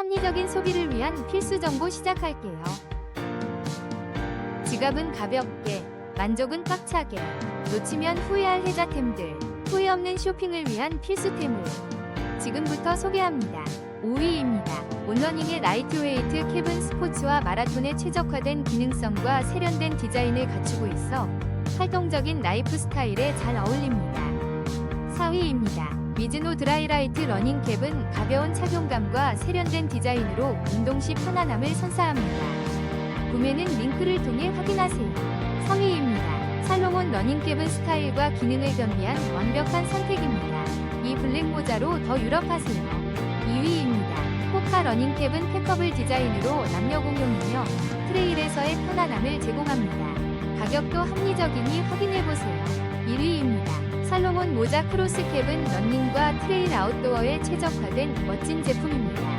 합리적인 소비를 위한 필수 정보 시작할게요. 지갑은 가볍게, 만족은 꽉차게, 놓치면 후회할 혜자템들, 후회 없는 쇼핑을 위한 필수템을 지금부터 소개합니다. 5위입니다. 온러닝의 라이트웨이트 캐븐 스포츠와 마라톤에 최적화된 기능성과 세련된 디자인을 갖추고 있어 활동적인 라이프 스타일에 잘 어울립니다. 4위입니다. 미즈노 드라이라이트 러닝 캡은 가벼운 착용감과 세련된 디자인으로 운동 시 편안함을 선사합니다. 구매는 링크를 통해 확인하세요. 3위입니다. 살롱온 러닝 캡은 스타일과 기능을 겸비한 완벽한 선택입니다. 이 블랙 모자로 더 유럽하세요. 2위입니다. 호카 러닝 캡은 팩커블 디자인으로 남녀 공용이며 트레일에서의 편안함을 제공합니다. 가격도 합리적이니 확인해보세요. 1위입니다. 살로몬 모자 크로스 캡은 런닝과 트레일 아웃도어에 최적화된 멋진 제품입니다.